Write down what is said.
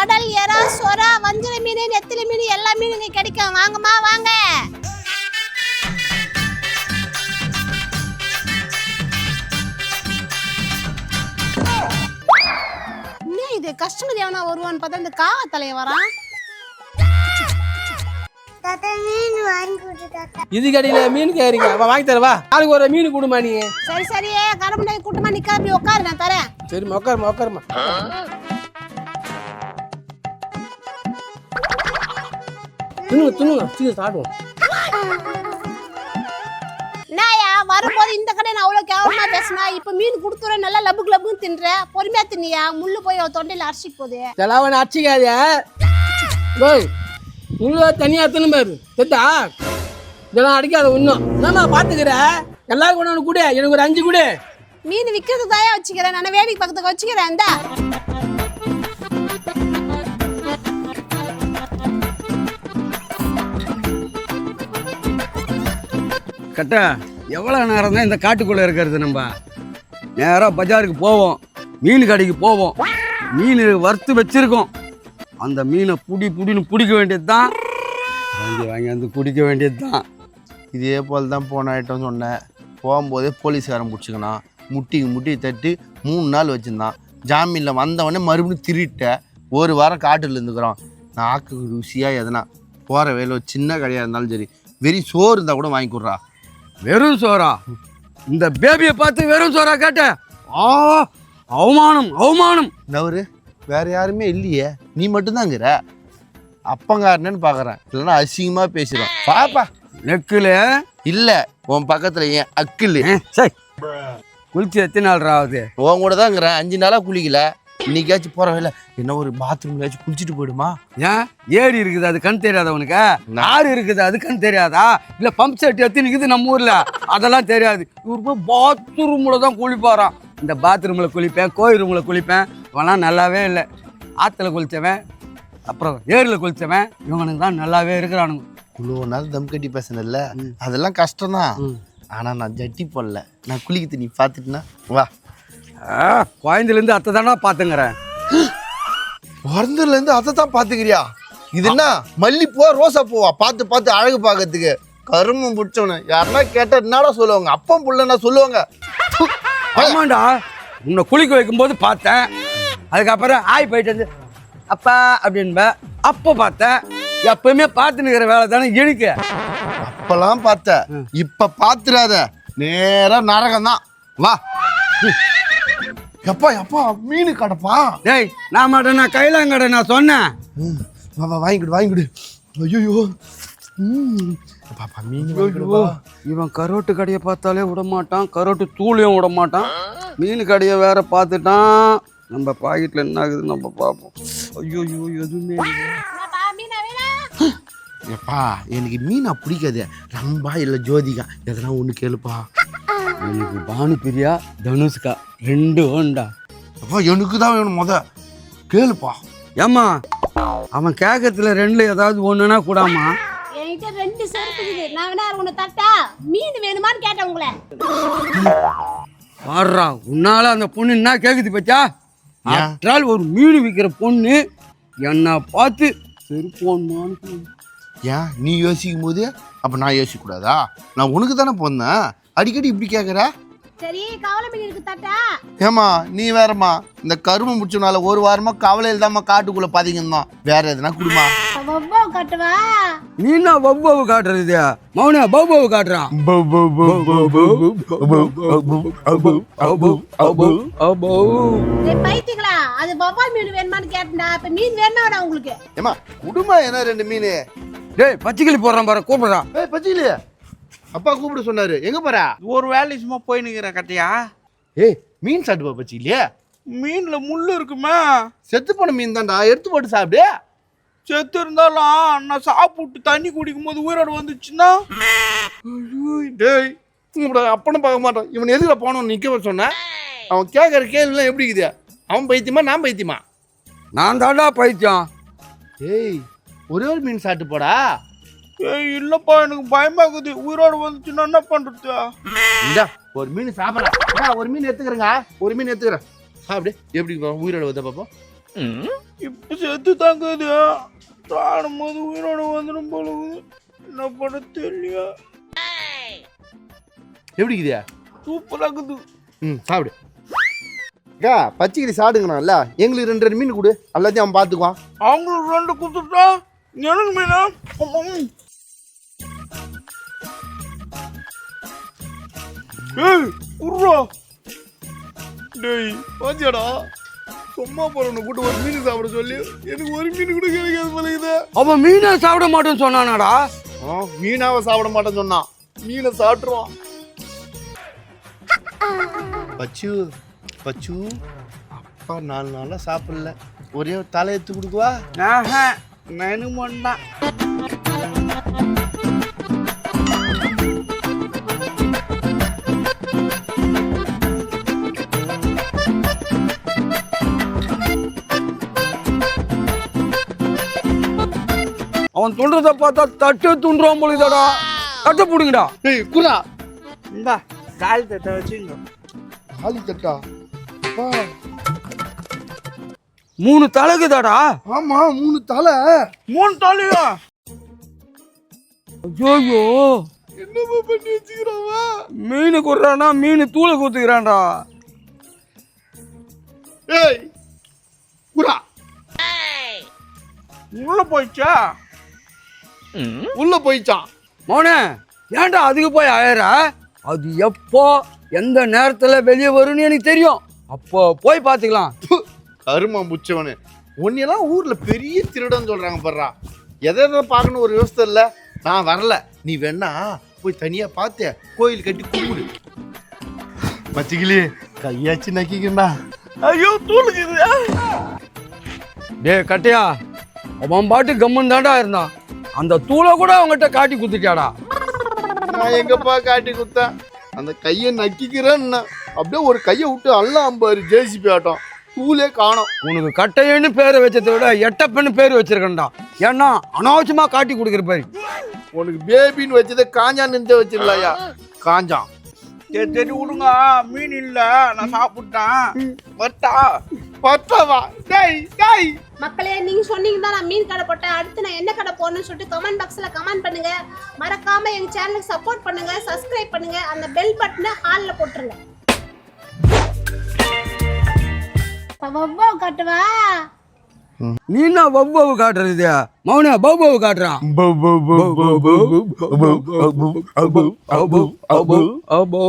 கடல் எறா சொரா வஞ்சர மீன் நெத்திலி மீன் எல்லா மீனும் இங்க கிடைக்கும் வாங்கம்மா வாங்க. என்ன இது? கஸ்டமர் எவனா வருவான்னு பார்த்தா இந்த காவ தலைய வரான் இது கடையில மீன் கேறீங்க வாங்கி தரவா நாளைக்கு ஒரு மீன் கொடுமா நீ. சரி சரி. கரமுண்டை கூட்டமா நிக்க அப்படி உட்காரு நான் தரேன். சரிம்மா உட்காருமா உட்காருமா துணுங்க துணுங்க சீக்கிரம் சாப்பிடுவோம். என்னயா வரும்போது இந்த கடை நான் அவ்வளோ கேவலமா பேசினா இப்போ மீன் கொடுத்துறேன் நல்லா லபுக்கு லபுக்கு தின்ற பொறுமையா தின்னியா? முள்ளு போய் அவ தொண்டையில அரைச்சிட்டு போகுது. செலவனை அடிச்சிக்காத டேய் உள்ள தனியா எத்தனை பேர். தெரிதா? இதெல்லாம் அடிக்காத இன்னும் என்னம்மா பாத்துக்கிற? எல்லாரும் கொண்டு வந்து கொடு. எனக்கு ஒரு அஞ்சு கொடு. மீன் விற்கிறது தாயா வச்சுக்கிறேன். நான் வேடிக்கை பக்கத்துக்கு வச்சுக்கிறேன் இந்த. கட்ட எவ்வளோ நேரம் தான் இந்த காட்டுக்குள்ளே இருக்கிறது நம்ம? நேராக பஜாருக்கு போவோம் மீன் கடைக்கு போவோம். மீன் வறுத்து வச்சுருக்கோம். அந்த மீனை புடி புடின்னு பிடிக்க வேண்டியது தான் வாங்கி வாங்கி வந்து பிடிக்க வேண்டியது தான் இதே போல் தான் போன ஐட்டம் சொன்னேன். போகும்போதே போலீஸ்காரன் பிடிச்சிக்கணும் முட்டிக்கு முட்டி தட்டி மூணு நாள் வச்சுருந்தான். ஜாமீனில் வந்தவொடனே மறுபடியும் திருட்ட ஒரு வாரம் காட்டில் இருந்துக்கிறோம் நாக்கு ருசியாக எதனா போகிற வேலை சின்ன கடையாக இருந்தாலும் சரி வெறும் சோறு இருந்தால் கூட வாங்கி கொடுறா. வெறும் சோறா. இந்த பேபியை பார்த்து வெறும் சோறா கேட்ட. ஆ அவமானம் அவமானம். நவரு வேற யாருமே இல்லையே. நீ மட்டும்தாங்கிற அப்பங்காரனு பார்க்குறேன் இல்லைன்னா அசிங்கமாக பேசுகிறோம் பாப்பா. நெக்கில். இல்லை உன் பக்கத்தில் ஏன் அக்கில். சரி குளிச்சு எத்தனை நாள் ஆகுது? உன் கூட தாங்கிறேன் அஞ்சு நாளாக குளிக்கல. இன்னைக்காச்சும் போகிற வேலை என்ன ஒரு பாத்ரூம்லாச்சும் குளிச்சுட்டு போயிடுமா? ஏன்? ஏரி இருக்குது அது கண் தெரியாதா உனக்கு? ஆறு இருக்குது அது கண் தெரியாதா? இல்ல பம்ப் செட் எத்தி நிக்குது நம்ம ஊர்ல? அதெல்லாம் தெரியாது. இவர் போய் பாத்ரூம்ல தான் குளிப்பாராம். இந்த பாத்ரூம்ல குளிப்பேன் கோயில் ரூம்ல குளிப்பேன். இவெல்லாம் நல்லாவே இல்லை. ஆத்துல குளிச்சவன் அப்புறம் ஏரியில குளிச்சவன் இவனுக்கு தான் நல்லாவே இருக்கிறானுங்க. இவ்வளோ நாள் தம் கட்டி பேசினல அதெல்லாம் கஷ்டம்தான். ஆனால் நான் ஜட்டி போடல. நான் குளிக்கிறது நீ பார்த்துட்டுனா வா. ஆ, குழந்தையிலேருந்து அத்தை தானே பார்த்துங்கிறேன். பிறந்ததுலேருந்து அதை தான் பார்த்துக்கிறியா? இது என்ன? மல்லிப்பூவா ரோசா பூவா பார்த்து பார்த்து அழகு பார்க்கறதுக்கு. கருமம் பிடிச்சவனு. யாருன்னா கேட்டால் என்னடா சொல்லுவாங்க? அப்பம் புள்ளனா சொல்லுவாங்க? ஆமாண்டா உன்னை குளிக்க வைக்கும்போது பார்த்தேன். அதுக்கப்புறம் ஆய் போயிட்டு வந்து அப்பா அப்படின்ப அப்போ பார்த்தேன். எப்பவுமே பார்த்து நிற்கிற வேலை தானே இழுக்க அப்பெல்லாம் பார்த்த. இப்ப பாத்துறாத. நேரா நரகம் தான் வா. எப்பா எப்பா மீன் கடப்பா? டேய் நான் மாட்டேன் நான் கைலாங்கடை நான் சொன்னேன். வா வா வாங்கிடு வாங்கிடு ஐயோ பாப்பா மீன் இவன் கரோட்டு கடையை பார்த்தாலே விட மாட்டான் கரோட்டு தூளையும் விட மாட்டான். மீன் கடையை வேற பார்த்துட்டான். நம்ம பாக்கெட்டில் என்ன ஆகுதுன்னு நம்ம பார்ப்போம். ஐயோ ஐயோ எதுவுமே. எப்பா எனக்கு மீனா பிடிக்காது. ரம்பா இல்லை ஜோதிகா. எதனா ஒன்று கேளுப்பா. எனக்கு பானு பிரியா தனுஷ்கா ரெண்டு வேண்டா. அப்பா எனக்கு தான் வேணும் முத. கேளுப்பா. ஏம்மா அவன் கேட்கறதுல ரெண்டுல ஏதாவது ஒன்றுனா கூடாமா என்கிட்ட ரெண்டு செருப்பு இருக்குது. நான் வேணா ஒன்று தட்டா? மீன் வேணுமான்னு கேட்டேன் உங்களை. பாடுறா உன்னால அந்த பொண்ணு என்ன கேக்குது பச்சா? ஆற்றால் ஒரு மீன் விற்கிற பொண்ணு என்னை பார்த்து செருப்போன்னு ஏன்? நீ யோசிக்கும் போது அப்போ நான் யோசிக்க கூடாதா நான் உனக்கு தானே போந்தேன் அடிக்கடி இப்படி கேட்குற சரி கவலை மீன் இருக்கு தட்டா ஏமா நீ வேறம்மா. இந்த கருமம் முடிச்சனால ஒரு வாரமா கவலையில் தாம்மா காட்டுக்குள்ள பாத்தீங்கன்னா வேற எதுனா குடுமா? ஒவ்வொரு கட்டுவா? நீ என்ன பவ்பாவு காட்டுறது? மௌன பவ்பாவு காட்டுறான். பைத்தியங்களா அது வவ்வால் மீன் வேணுமான்னு கேட்டா இப்ப மீன் வேணுமாடா உங்களுக்கு? ஏமா குடுமா என்ன ரெண்டு மீன்? டேய் பச்சைக்கிளி போடுறான் பாரு கூப்பிடுறான். ஏய் பச்சிலையே அப்பா கூப்பிட சொன்னாரு. எங்க போற? ஒரு வேலை சும்மா போயினுக்கிறேன் கட்டையா? ஏய் மீன் சாப்பிடுவா பச்சிலையே மீன்ல முள்ளு இருக்குமே. செத்து போன மீன் தான்டா. எடுத்து போட்டு சாப்பிடு. செத்து இருந்தாலும் நான் சாப்பிட்டு தண்ணி குடிக்கும் போது உயிரோடு வந்துச்சுன்னா? ஐயோ, டேய் உங்களோட அப்பனும் பார்க்க மாட்டான். இவன் எதுக்குல போனோம் நிக்க வர சொன்னேன் அவன் கேட்கற கேள்விலாம் எப்படி இருக்குது? அவன் பைத்தியமா நான் பைத்தியமா? நான் தாண்டா பைத்தியம். ஏய் ஒரே ஒரு மீன் சாப்பிட்டு போடா. ஏய் இல்லப்பா எனக்கு பயமா இருக்குது உயிரோடு வந்துச்சுன்னா என்ன பண்றது? இந்தா ஒரு மீன் சாப்பிட்றேன் ஒரு மீன் எடுத்துக்கிறேங்க. ஒரு மீன் எடுத்துக்கிறேன். சாப்பிடு. எப்படி உயிரோட வந்த பாப்போம்? இப்ப செத்து தாங்குது. சாடும் போது உயிரோட வந்துடும் போல இருக்குது. என்ன பண்ண தெரியல எப்படி இருக்குதியா? சூப்பரா இருக்குது. ம் சாப்பிடு. அக்கா பச்சைக்கிளி சாடுங்கண்ணா எங்களுக்கு ரெண்டு ரெண்டு மீன் கொடு. எல்லாத்தையும் அவன் பார்த்துக்குவான். அவங்களுக்கு ரெண்டு குத்துட்டா எனக்கு மீனா? ஏய் உர்ரா டேய் பாத்தியாடா சும்மா போறவனை கூட்டு ஒரு மீன் சாப்பிட சொல்லி. எனக்கு ஒரு மீன் கூட கிடைக்காது போல இது. அவன் மீனை சாப்பிட மாட்டேன்னு சொன்னானாடா. மீனாவை சாப்பிட மாட்டேன்னு சொன்னான். மீனை சாப்பிட்டுருவான். பச்சு பச்சு. அப்பா நாலு நாளாக சாப்பிடல. ஒரே ஒரு தலை எடுத்து கொடுக்குவா? நானும் பண்ணான் அவன் துண்டுறத பார்த்தா தட்டு துண்டுறான் பொழுதடா தட்டை பிடுங்கடா. ஏய் குரா. இந்தா கால் தட்டை வச்சுங்க காலி தட்டா? மூணு தலைக்குதாடா. ஆமா மூணு தலை. மூணு தாலியா? ஐயோ என்னப்பா பண்ணி வச்சுக்கிறாவா? மீன் குடுறானா மீன் தூளை குத்துக்கிறான்டா. ஏய் குரா. உள்ள போயிடுச்சா? உள்ள போயிச்சான். மோனே ஏன்டா அதுக்கு போய் அழற அது எப்போ எந்த நேரத்துல வெளியே வரும்னு எனக்கு தெரியும். அப்போ போய் பார்த்துக்கலாம். கருமா முச்சவனு உன்னையெல்லாம் ஊர்ல பெரிய திருடன் சொல்றாங்க பாடுறா எதை எதை பார்க்கணும் ஒரு விவசாயம் இல்ல. நான் வரல. நீ வேணா போய் தனியா பார்த்து கோயில் கட்டி கும்பிடு. மச்சிக்கிளி கையாச்சு நக்கிக்கண்டா. ஐயோ தூளுக்குது. டேய் கட்டையா அவன் பாட்டு கம்மன் தான்டா இருந்தான். அந்த தூளை கூட அவங்ககிட்ட காட்டி குத்துட்டாடா. நான் எங்கப்பா காட்டி குத்தேன்? அந்த கையை நக்கிக்கிறேன்னு. அப்படியே ஒரு கையை விட்டு அல்ல அம்பாரு ஜேசிபி ஆட்டம். தூளே காணோம். உனக்கு கட்டையன்னு பேரை வச்சதை விட எட்டப்பன்னு பேர் வச்சிருக்கேன்டா. ஏன்னா அனாவசியமா காட்டி கொடுக்குற பாரு உனக்கு பேபின்னு வச்சதை காஞ்சான் நின்று வச்சிடலையா? காஞ்சான் சரி சரி விடுங்க. மீன் இல்ல. நான் சாப்பிட்டேன். வட்டா பத்தாவா? டேய் டேய். மக்களே நீங்க சொன்னீங்க தான் நான் மீன் கடை போட்டேன். அடுத்து நான் என்ன கடை போடணும்னு சொல்லிட்டு கமெண்ட் பாக்ஸ்ல கமெண்ட் பண்ணுங்க. மறக்காம எங்க சேனலுக்கு சப்போர்ட் பண்ணுங்க சப்ஸ்கிரைப் பண்ணுங்க அந்த பெல் பட்டனை ஹால்ல போட்டுருங்க. வவ்வா காட்டுவா? நீ என்ன பவ்வவு காட்டுறது? மௌன பவ்வவு காட்டுறான் அபோ